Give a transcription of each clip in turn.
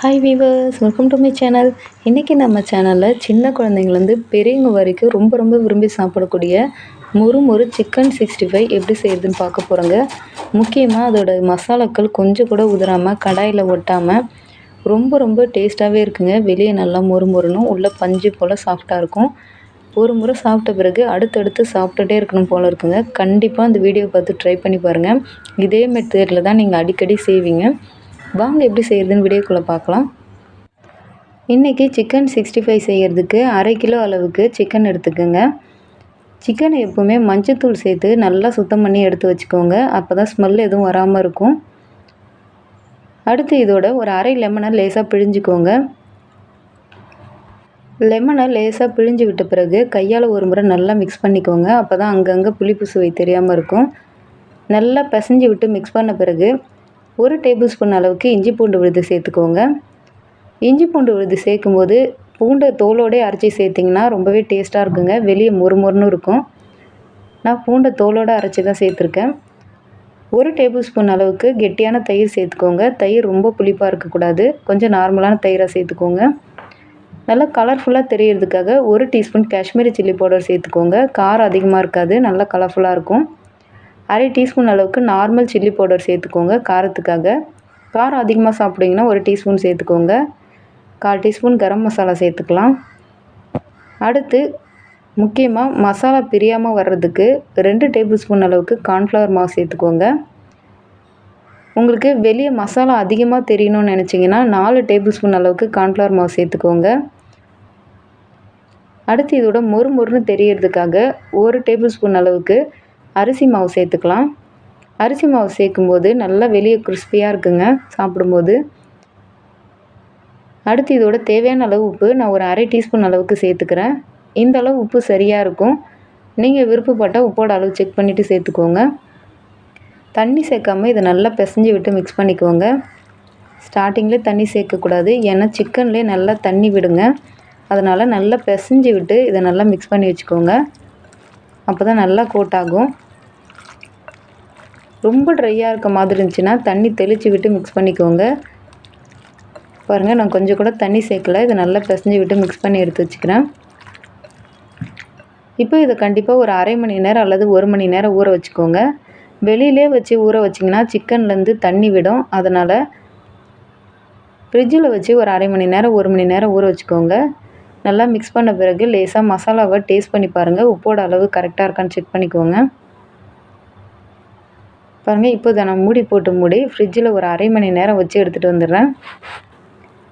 Hi viewers welcome to my channel இன்றைக்கி நம்ம சேனலில் சின்ன குழந்தைங்கலேருந்து பெரியவங்க வரைக்கும் ரொம்ப ரொம்ப விரும்பி சாப்பிடக்கூடிய மொறு மொறு சிக்கன் சிக்ஸ்டி ஃபைவ் எப்படி செய்கிறதுன்னு பார்க்க போகிறோங்க முக்கியமாக அதோட மசாலாக்கள் கொஞ்சம் கூட உதிராமல் கடாயில் ஒட்டாமல் ரொம்ப ரொம்ப டேஸ்ட்டாகவே இருக்குங்க. வெளியே நல்லா மொறு மொறுனும் உள்ளே பஞ்சு போல் சாஃப்டாக இருக்கும். ஒரு முறை சாப்பிட்ட பிறகு அடுத்தடுத்து சாப்பிட்டுட்டே இருக்கணும் போல் இருக்குங்க. கண்டிப்பாக அந்த வீடியோ பார்த்து ட்ரை பண்ணி பாருங்கள் இதே மெத்தேடில் தான் நீங்கள் அடிக்கடி செய்வீங்க. வாங்க எப்படி செய்கிறதுன்னு வீடியோக்குள்ளே பார்க்கலாம். இன்றைக்கி சிக்கன் சிக்ஸ்டி ஃபைவ் செய்கிறதுக்கு அரை கிலோ அளவுக்கு சிக்கன் எடுத்துக்கோங்க. சிக்கனை எப்போவுமே மஞ்சத்தூள் சேர்த்து நல்லா சுத்தம் பண்ணி எடுத்து வச்சுக்கோங்க. அப்போ தான் ஸ்மெல் எதுவும் வராமல் இருக்கும். அடுத்து இதோட ஒரு அரை லெமனை லேசாக பிழிஞ்சிக்கோங்க. லெமனை லேசாக பிழிஞ்சு விட்ட பிறகு கையால் ஒரு முறை நல்லா மிக்ஸ் பண்ணிக்கோங்க. அப்போ தான் அங்கங்கே புளிப்பு சுவை தெரியாமல் இருக்கும். நல்லா பிசைஞ்சு விட்டு மிக்ஸ் பண்ண பிறகு ஒரு டேபிள் ஸ்பூன் அளவுக்கு இஞ்சி பூண்டு விழுது சேர்த்துக்கோங்க. இஞ்சி பூண்டு விழுது சேர்க்கும்போது பூண்டை தோலோடே அரைச்சி சேர்த்திங்கன்னா ரொம்பவே டேஸ்ட்டாக இருக்குங்க. வெளியே மொறுமொறுன்னு இருக்கும். நான் பூண்டை தோலோடு அரைச்சி தான் சேர்த்துருக்கேன். ஒரு டேபிள் ஸ்பூன் அளவுக்கு கெட்டியான தயிர் சேர்த்துக்கோங்க. தயிர் ரொம்ப புளிப்பாக இருக்கக்கூடாது. கொஞ்சம் நார்மலான தயிராக சேர்த்துக்கோங்க. நல்லா கலர்ஃபுல்லாக தெரியறதுக்காக ஒரு டீஸ்பூன் காஷ்மீரி சில்லி பவுடர் சேர்த்துக்கோங்க. காரம் அதிகமாக இருக்காது. நல்லா கலர்ஃபுல்லாக இருக்கும். அரை டீஸ்பூன் அளவுக்கு நார்மல் சில்லி பவுடர் சேர்த்துக்கோங்க காரத்துக்காக. காரம் அதிகமாக சாப்பிடுங்கன்னா ஒரு டீஸ்பூன் சேர்த்துக்கோங்க. கால் டீஸ்பூன் கரம் மசாலா சேர்த்துக்கலாம். அடுத்து முக்கியமாக மசாலா பிரியாமல் வர்றதுக்கு ரெண்டு டேபிள் ஸ்பூன் அளவுக்கு கார்ன்ஃப்ளவர் மாவு சேர்த்துக்கோங்க. உங்களுக்கு வெளியே மசாலா அதிகமாக தெரியணும்னு நினச்சிங்கன்னா நாலு டேபிள் ஸ்பூன் அளவுக்கு கார்ன்ஃப்ளவர் மாவு சேர்த்துக்கோங்க. அடுத்து இதோட மொறு மொறுன்னு தெரியறதுக்காக ஒரு டேபிள் ஸ்பூன் அளவுக்கு அரிசி மாவு சேர்த்துக்கலாம். அரிசி மாவு சேர்க்கும்போது நல்லா வெளியே கிறிஸ்பியாக இருக்குங்க சாப்பிடும்போது. அடுத்து இதோட தேவையான அளவு உப்பு நான் ஒரு அரை டீஸ்பூன் அளவுக்கு சேர்த்துக்கிறேன். இந்த அளவு உப்பு சரியாக இருக்கும். நீங்கள் விருப்பப்பட்டால் உப்போட அளவு செக் பண்ணிவிட்டு சேர்த்துக்கோங்க. தண்ணி சேர்க்காமல் இதை நல்லா பிசைஞ்சு விட்டு மிக்ஸ் பண்ணிக்கோங்க. ஸ்டார்டிங்கில் தண்ணி சேர்க்கக்கூடாது. ஏன்னா சிக்கன்லேயே நல்லா தண்ணி விடுங்க. அதனால் நல்லா பிசைஞ்சு விட்டு இதை நல்லா மிக்ஸ் பண்ணி வச்சுக்கோங்க. அப்போ தான் நல்லா கோட் ஆகும். ரொம்ப ட்ரையாக இருக்க மாதிரி இருந்துச்சுன்னா தண்ணி தெளித்து விட்டு மிக்ஸ் பண்ணிக்கோங்க. பாருங்கள் நான் கொஞ்சம் கூட தண்ணி சேர்க்கல. இதை நல்லா பிசைஞ்சு விட்டு மிக்ஸ் பண்ணி எடுத்து வச்சுக்கிறேன். இப்போ இதை கண்டிப்பாக ஒரு அரை மணி நேரம் அல்லது ஒரு மணி நேரம் ஊற வச்சுக்கோங்க. வெளியிலே வச்சு ஊற வச்சிங்கன்னா சிக்கன்லேருந்து தண்ணி விடும். அதனால் ஃப்ரிட்ஜில் வச்சு ஒரு அரை மணி நேரம் ஒரு மணி நேரம் ஊற வச்சுக்கோங்க. நல்லா மிக்ஸ் பண்ண பிறகு லேசாக மசாலாவை டேஸ்ட் பண்ணி பாருங்கள் உப்போட அளவு கரெக்டாக இருக்கான்னு செக் பண்ணிக்கோங்க. பாருங்கள் இப்போ இதை நான் மூடி போட்டு மூடி ஃப்ரிட்ஜில் ஒரு அரை மணி நேரம் வச்சு எடுத்துகிட்டு வந்துடுறேன்.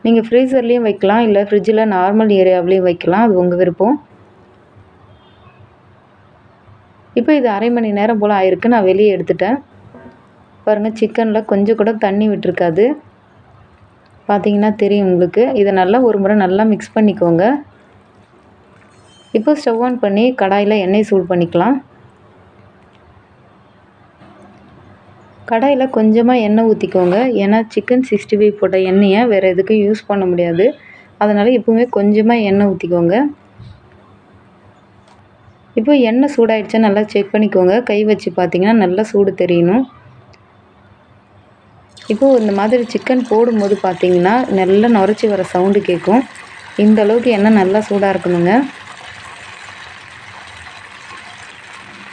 நீங்கள் ஃப்ரீசர்லேயும் வைக்கலாம் இல்லை ஃப்ரிட்ஜில் நார்மல் ஏரியாவிலையும் வைக்கலாம். அது உங்கள் விருப்பம். இப்போ இது அரை மணி நேரம் போல் ஆயிருக்கு. நான் வெளியே எடுத்துட்டேன். பாருங்கள் சிக்கனில் கொஞ்சம் கூட தண்ணி விட்டுருக்காது. பார்த்தீங்கன்னா தெரியும் உங்களுக்கு. இதை நல்லா ஒரு முறை நல்லா மிக்ஸ் பண்ணிக்கோங்க. இப்போ ஸ்டவ் ஆன் பண்ணி கடாயில் எண்ணெய் சூடு பண்ணிக்கலாம். கடாயில் கொஞ்சமாக எண்ணெய் ஊற்றிக்கோங்க ஏன்னா சிக்கன் சிக்ஸ்டி ஃபைவ் போட்ட எண்ணெயை வேறு எதுக்கும் யூஸ் பண்ண முடியாது. அதனால் எப்பவுமே கொஞ்சமாக எண்ணெய் ஊற்றிக்கோங்க இப்போ எண்ணெய் சூடாயிடுச்சா நல்லா செக் பண்ணிக்கோங்க. கை வச்சு பார்த்தீங்கன்னா நல்லா சூடு தெரியணும். இப்போது இந்த மாதிரி சிக்கன் போடும்போது பார்த்தீங்கன்னா நல்லா நுரைச்சி வர சவுண்டு கேட்கும் இந்த அளவுக்கு எண்ணெய் நல்லா சூடாக இருக்கணுங்க.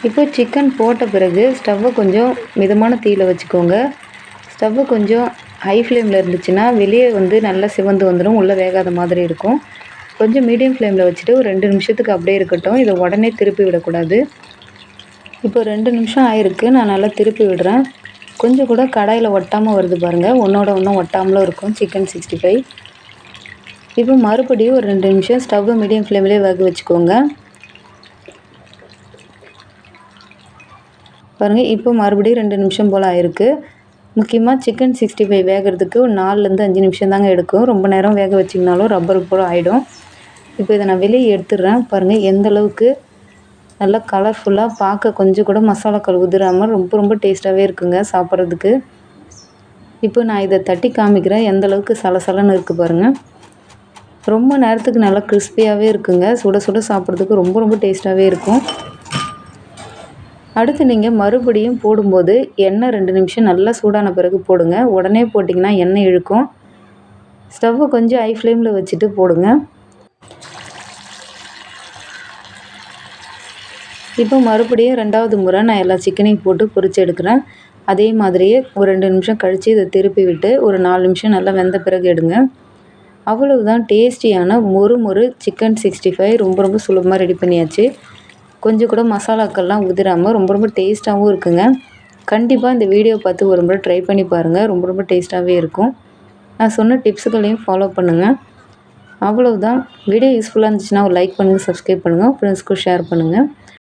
இப்போ சிக்கன் போட்ட பிறகு ஸ்டவ்வை கொஞ்சம் மிதமான தீயில் வச்சுக்கோங்க. ஸ்டவ்வு கொஞ்சம் ஹை ஃப்ளேமில் இருந்துச்சுன்னா வெளியே வந்து நல்லா சிவந்து வந்துடும் உள்ளே வேகாத மாதிரி இருக்கும். கொஞ்சம் மீடியம் ஃப்ளேமில் வச்சுட்டு ஒரு ரெண்டு நிமிஷத்துக்கு அப்படியே இருக்கட்டும். இதை உடனே திருப்பி விடக்கூடாது. இப்போ ரெண்டு நிமிஷம் ஆயிருக்கு. நான் நல்லா திருப்பி விடுறேன். கொஞ்சம் கூட கடாயில் ஒட்டாமல் வருது பாருங்கள் ஒன்றோட ஒன்றும் ஒட்டாமலும் இருக்கும். சிக்கன் சிக்ஸ்டி ஃபைவ் இப்போ மறுபடியும் ஒரு ரெண்டு நிமிஷம் ஸ்டவ்வு மீடியம் ஃப்ளேம்லேயே வேக வச்சுக்கோங்க. பாருங்கள் இப்போ மறுபடியும் ரெண்டு நிமிஷம் போல் ஆயிருக்கு. முக்கியமாக சிக்கன் சிக்ஸ்டி ஃபைவ் வேகிறதுக்கு ஒரு நாலுலேருந்து அஞ்சு நிமிஷம் தாங்க எடுக்கும். ரொம்ப நேரம் வேக வச்சிங்கனாலும் ரப்பர் போல் ஆகிடும் இப்போ இதை நான் வெளியே எடுத்துடுறேன். பாருங்கள் எந்த அளவுக்கு நல்லா கலர்ஃபுல்லாக பார்க்க கொஞ்சம் கூட மசாலாக்கள் உதிராமல் ரொம்ப ரொம்ப டேஸ்ட்டாகவே இருக்குங்க சாப்பிட்றதுக்கு. இப்போ நான் இதை தட்டி காமிக்கிறேன். எந்த அளவுக்கு சலசலன்னு இருக்குது பாருங்கள் ரொம்ப நேரத்துக்கு நல்லா கிறிஸ்பியாகவே இருக்குங்க. சுட சுட சாப்பிட்றதுக்கு ரொம்ப ரொம்ப டேஸ்ட்டாகவே இருக்கும். அடுத்து நீங்கள் மறுபடியும் போடும்போது எண்ணெய் ரெண்டு நிமிஷம் நல்லா சூடான பிறகு போடுங்க. உடனே போட்டிங்கன்னா எண்ணெய் இழுக்கும். ஸ்டவ்வை கொஞ்சம் ஹை ஃப்ளேமில் வச்சுட்டு போடுங்க. இப்போ மறுபடியும் ரெண்டாவது முறை நான் எல்லா சிக்கனையும் போட்டு பொரிச்சு எடுக்கிறேன். அதே மாதிரியே ஒரு ரெண்டு நிமிஷம் கழித்து இதை திருப்பி விட்டு ஒரு நாலு நிமிஷம் நல்லா வெந்த பிறகு எடுங்க. அவ்வளவுதான் டேஸ்டியான மொறு மொறு சிக்கன் சிக்ஸ்டி ஃபைவ் ரொம்ப ரொம்ப சுலபமாக ரெடி பண்ணியாச்சு. கொஞ்சம் கூட மசாலாக்கள்லாம் உதிராமல் ரொம்ப ரொம்ப டேஸ்ட்டாகவும் இருக்குங்க. கண்டிப்பாக இந்த வீடியோ பார்த்து ஒரு முறை ட்ரை பண்ணி பாருங்கள் ரொம்ப ரொம்ப டேஸ்ட்டாகவே இருக்கும். நான் சொன்ன டிப்ஸுகளையும் ஃபாலோ பண்ணுங்கள் அவ்வளவுதான். வீடியோ யூஸ்ஃபுல்லாக இருந்துச்சுன்னா ஒரு லைக் பண்ணுங்கள் சப்ஸ்கிரைப் பண்ணுங்கள் ஃப்ரெண்ட்ஸ்க்கும் ஷேர் பண்ணுங்கள்